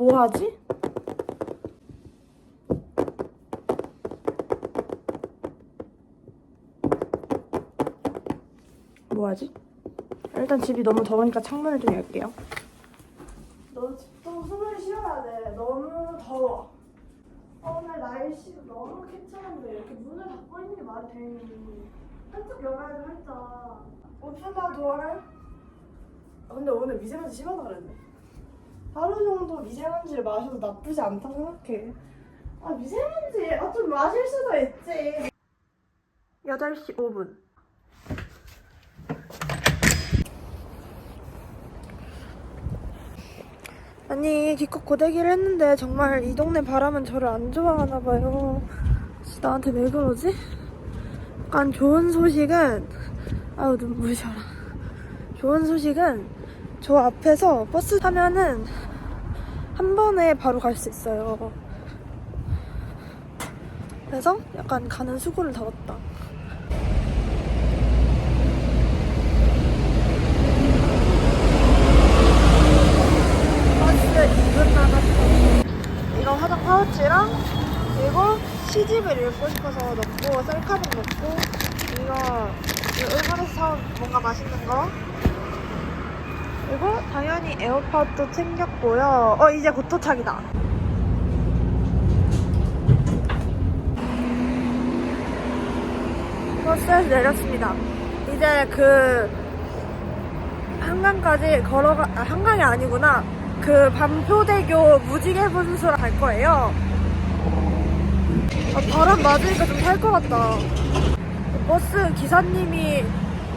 뭐 하지? 뭐 하지? 일단 집이 너무 더우니까 창문을 좀 열게요. 너 집도 숨을 쉬어야 돼. 너무 더워. 어, 오늘 날씨가 너무 괜찮은데 이렇게 문을 닫고 있는 게 말이 되니? 한쪽 열어야지 한짝. 오픈다 도어를. 아, 근데 오늘 미세먼지 심하다 그랬네. 하루 정도 미세먼지를 마셔도 나쁘지 않다 생각해. 아 미세먼지 아 좀 마실 수도 있지. 8시 5분. 아니 기껏 고데기를 했는데 정말 이 동네 바람은 저를 안 좋아하나 봐요. 나한테 왜 그러지? 약간 좋은 소식은 아우 눈물 셔라. 좋은 소식은 저 앞에서 버스 타면은 한 번에 바로 갈 수 있어요. 그래서 약간 가는 수고를 덜었다. 버스 2분 남았어. 이거 화장 파우치랑 그리고 시집을 읽고 싶어서 넣고 셀카봉 넣고 이거 이거 일본에서 사온 뭔가 맛있는 거 그리고 당연히 에어팟도 챙겼고요. 어 이제 곧 도착이다. 버스에서 내렸습니다. 이제 그 한강까지 걸어가 아, 한강이 아니구나. 그 반표대교 무지개 분수로 갈 거예요. 아, 바람 맞으니까 좀살것 같다. 버스 기사님이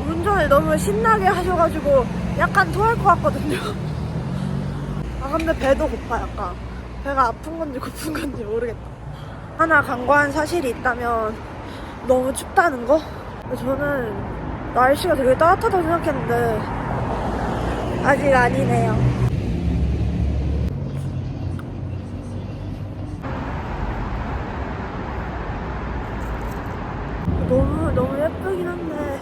운전을 너무 신나게 하셔가지고 약간 토할 것 같거든요. 아 근데 배도 고파 약간. 배가 아픈 건지 고픈 건지 모르겠다. 하나 간과한 사실이 있다면 너무 춥다는 거? 저는 날씨가 되게 따뜻하다고 생각했는데 아직 아니네요. 너무 너무 예쁘긴 한데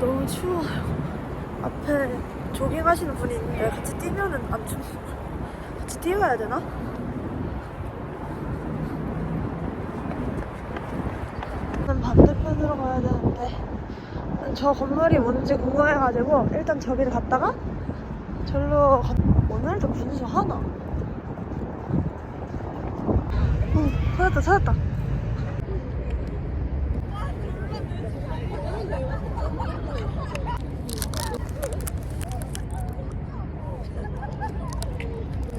너무 추워요. 앞에 조깅 하시는 분이 있는데 같이 뛰면은 안 춥. 같이 뛰어야 되나? 저는 반대편으로 가야 되는데 저 건물이 뭔지 궁금해가지고 일단 저기를 갔다가 절로 가... 오늘도 분수 하나? 오 찾았다 찾았다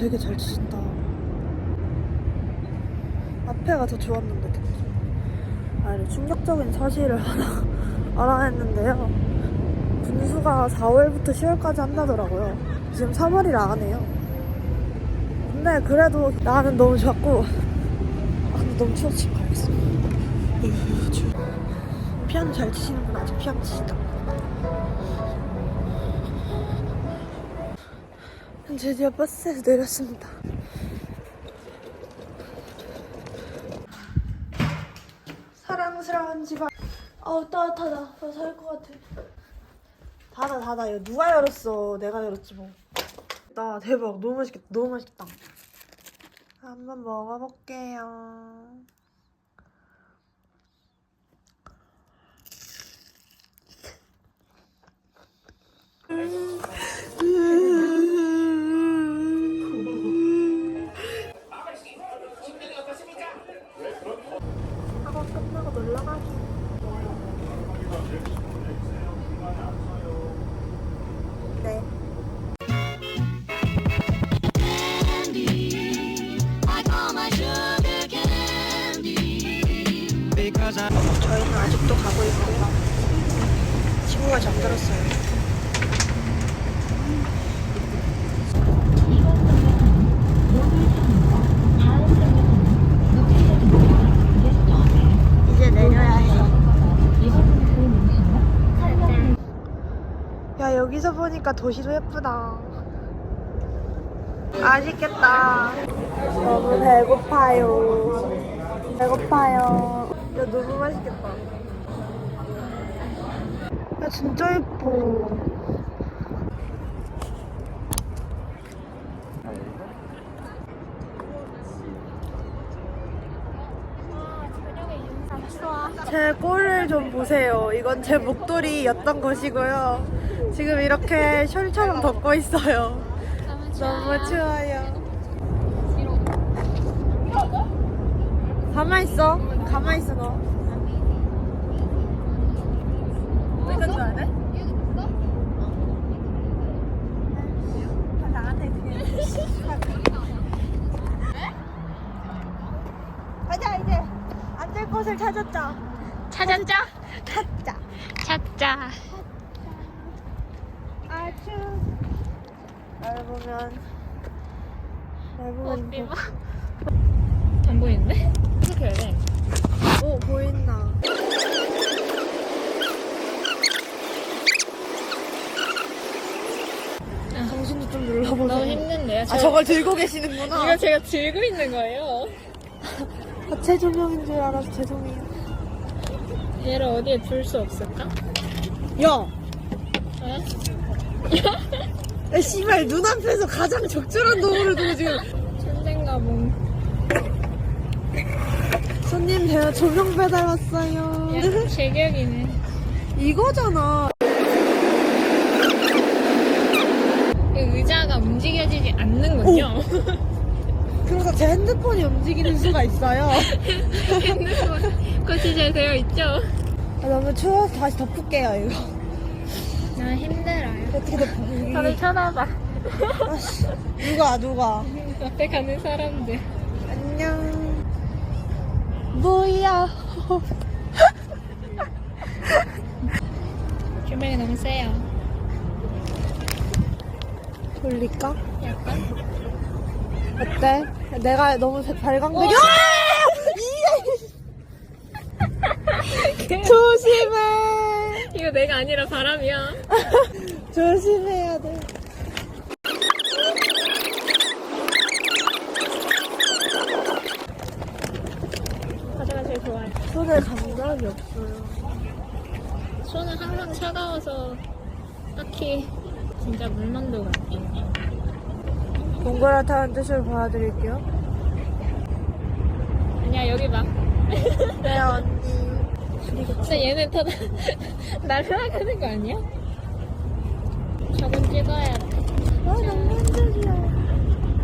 되게 잘 치신다. 앞에가 더 좋았는데 특히. 아니 충격적인 사실을 하나 알아냈는데요. 분수가 4월부터 10월까지 한다더라고요. 지금 3월이라 안 해요. 근데 그래도 나는 너무 좋았고 아, 근데 너무 추워서 지금 가겠어. 으, 추워. 피아노 잘 치시는 분 아직 피아노 치시다. 드디어 버스에서 내렸습니다. 사랑스러운 집안. 아우 따뜻하다. 나살것 같아. 닫아 닫아. 이거 누가 열었어? 내가 열었지 뭐. 나 대박. 너무 맛있겠다. 너무 맛있겠다. 한번 먹어볼게요. 학 끝나고 놀러 가기. 네. 저희는 아직도 가고 있고요. 친구가 잠들었어요. 여기서 보니까 도시도 예쁘다. 맛있겠다. 너무 배고파요. 배고파요. 야 너무 맛있겠다. 야 진짜 예뻐. 제 꼴을 좀 보세요. 이건 제 목도리였던 것이고요. 지금 이렇게 셜처럼 덮고 있어요. 너무 추워요. 가만 있어. 가만 있어 너. 어디까지 가야 돼? 나한테 그냥. 가자 이제 앉을 곳을 찾았자. 찾았죠? 찾자. 찾자. 아주 날 보면 날 보면 봐. 안 보이는데? 어떻게 해야 돼? 오 보인다. 정신이 좀 너무 눌러보세요. 힘든데요? 아 저걸 들고 계시는구나. 이거 제가 들고 있는 거예요. 하체 조명인 줄 알아서 죄송해요. 얘를 어디에 둘 수 없을까? 야, 어? 야 씨발 눈앞에서 가장 적절한 도구를 두고 지금 천재인가 봄. 손님 제가 조명 배달 왔어요. 야, 제격이네. 이거잖아. 이 의자가 움직여지지 않는군요. 그래서 제 핸드폰이 움직이는 수가 있어요. 핸드폰 거치 잘 되어 있죠? 아, 너무 추워서 다시 덮을게요 이거. 나 힘들어요. 어떻게 덮어? 다들 쳐다봐. 아씨, 누가 누가? 앞에 가는 사람들. 안녕. 뭐야? 조명이 너무 세요. 돌릴까? 약간? 어때? 내가 너무 발광되게. 오! 조심해. 이거 내가 아니라 바람이야. 조심해야 돼. 과자가 제일 좋아요. 손에 감각이 없어요. 손은 항상 차가워서 딱히 진짜 물망도 같아요. 동그랗다는 뜻을 보여드릴게요. 아니야 여기 봐. 네 언니. 진짜 얘네 다 날아가는 거 아니야? 저건 찍어야 돼. 아 너무 힘들어.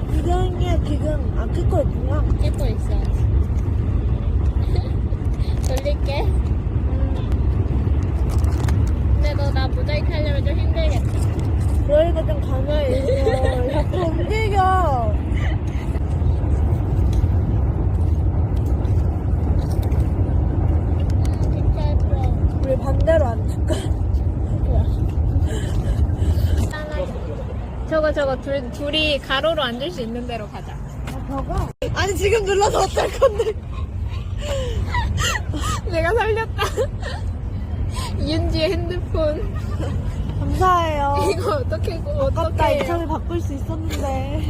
구경이야 지금 안 찍고 있구나. 찍고 있어. 돌릴게. 근데 너 나 모자이크 하려면 좀 힘들겠다. 그러니까 좀 가만히 있어. 자꾸 움직여. 음, 진짜 예뻐. 우리 반대로 앉을까? 저거 저거 둘, 둘이 가로로 앉을 수 있는 대로 가자. 아, 저거? 아니 지금 눌러서 어쩔 건데. 내가 살렸다. 이은지의 핸드폰. 감사해요. 이거 어떻게 아깝다 어떻게 이참에 바꿀 수 있었는데.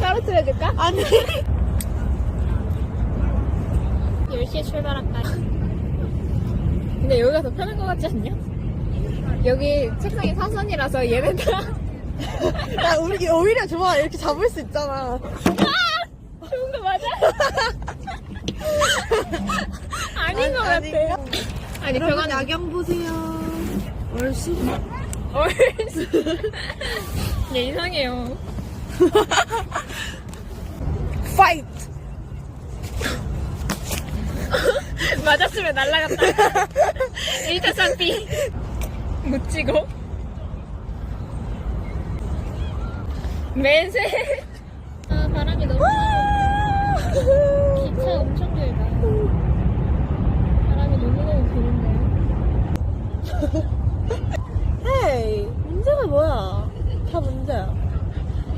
떨어뜨려 줄까? 아니. 10시에 출발할까? 근데 여기가 더 편한 것 같지 않냐? 여기 책상이 사선이라서 얘네 다 야 우리 오히려 좋아 이렇게 잡을 수 있잖아. 좋은 거 맞아? 아닌 것 아니, 같아. 아니 여러분 병원 야경 보세요. 얼씬. 얼스. 얘 이상해요. 파이트. 맞았으면 날라갔다. 1차 쌍삐. 못 찍어. 매세. 아, 바람이 너무. 기차 엄청 넓어. 바람이 너무 너무 부는데요. 헤이 문제가 뭐야 다 문제야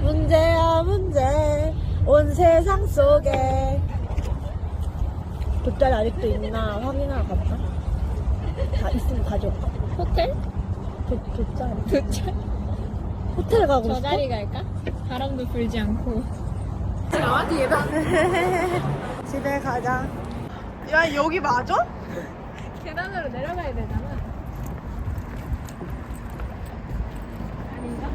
문제야 문제 온 세상 속에 돗자리 아직도 있나 확인하러 가볼까? 다 있으면 가져올까? 호텔? 돗, 돗자리 도착. 호텔 가고 저 싶어? 자리 갈까? 바람도 불지 않고. 나와 뒤에다. 집에 가자 야 여기 맞아? 계단으로 내려가야 되잖아. 아닌가?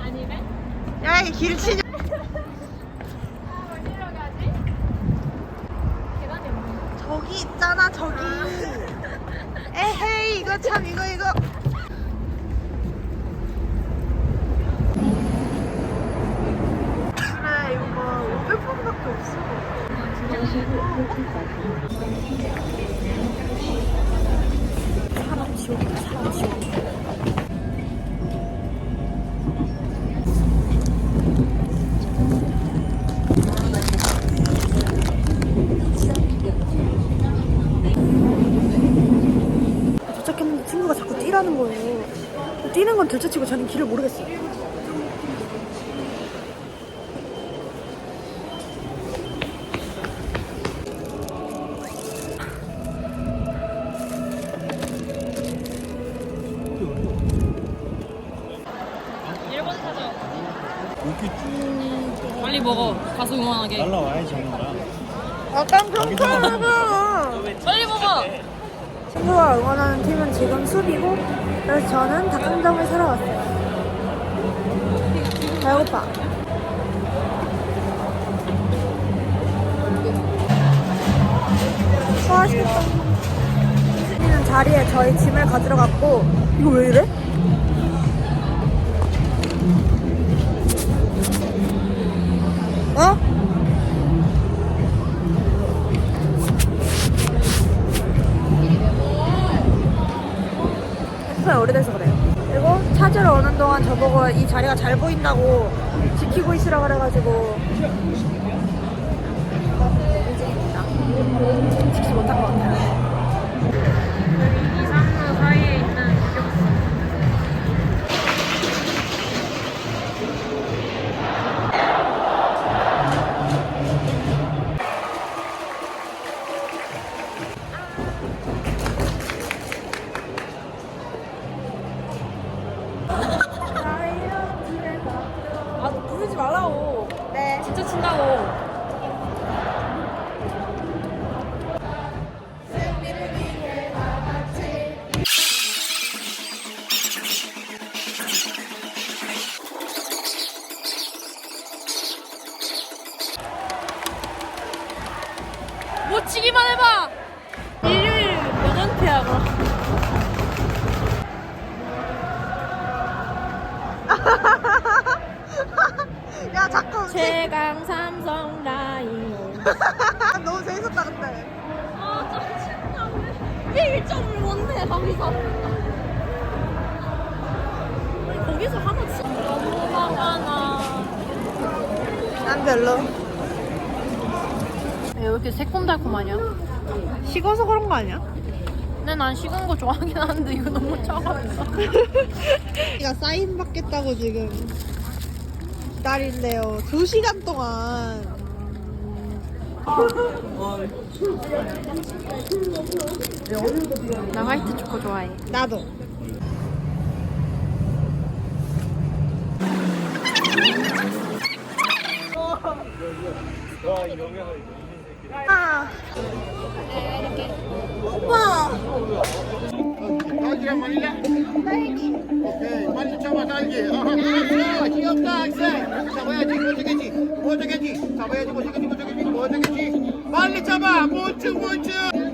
아니래? 야이 길치냐 아, 어디로 가지? 계단이 없네. 저기 있잖아 저기 에헤이 이거 참 이거 이거 그래 이거 뭐 500번밖에 없어 사람 지옥이다 사람 지옥 도착했는데 친구가 자꾸 뛰라는 거예요 뛰는 건 둘째치고 저는 길을 모르겠어요 일본 사자. 이렇게 쭉 빨리 먹어. 가서 응원하게. 날라와야지 자기가 아 깜깜깜깜 빨리 먹어. 친구가 응원하는 팀은 지금 수비고 그래서 저는 닭강정을 사러 왔어요 배고파 아, 맛있겠다 수비는 자리에 저희 짐을 가지러 갔고 이거 왜 이래? 어? 핸드폰이 오래돼서 그래요. 그리고 찾으러 오는 동안 저보고 이 자리가 잘 보인다고 지키고 있으라 그래가지고 지키지 너무 재밌었다 근데. 아. 왜 1점을 못내, 거기서. 아니, 거기서 하나 치. 너무 화가 나. 난 별로. 왜 이렇게 새콤달콤하냐? 식어서 그런 거 아니야? 근데 난 식은 거 좋아하긴 하는데 이거 너무 차가웠어. 가 사인 받겠다고 지금 기다린대요. 두 시간 동안. 나 화이트 초코 좋아해. 나도. 아. 오빠. 딸기랑 말이야? 오케이 빨리 잡아 딸기. 어허 알았어. 귀엽다 학생. 잡아야지 못하겠지? 못하겠지? 잡아야지 못하겠지 못하겠지? 못하겠지? 빨리 잡아. 못추 못추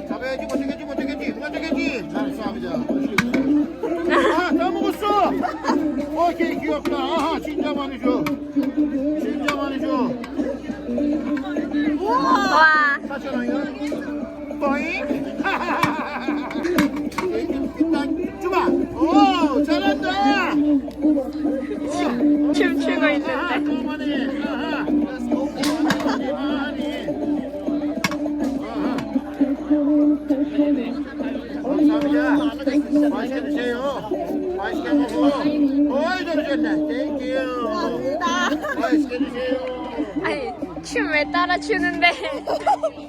잡아야지 못하겠지 못하겠지? 못하겠지? 잘했어 아버지 아 다 먹었어. 오케이 귀엽다. 아하 진짜 많이 줘. 진짜 많이 줘. 와. 4,000원이야 일단 주마 오 잘한다 춤추고. 그만해 아하. 그만해. 아하. 감사합니다. 맛있게 드세요. 맛있게 먹어. 어이, 잘하셨네. 땡큐. 맛있게 드세요. 아니 춤 왜 따라 추는데?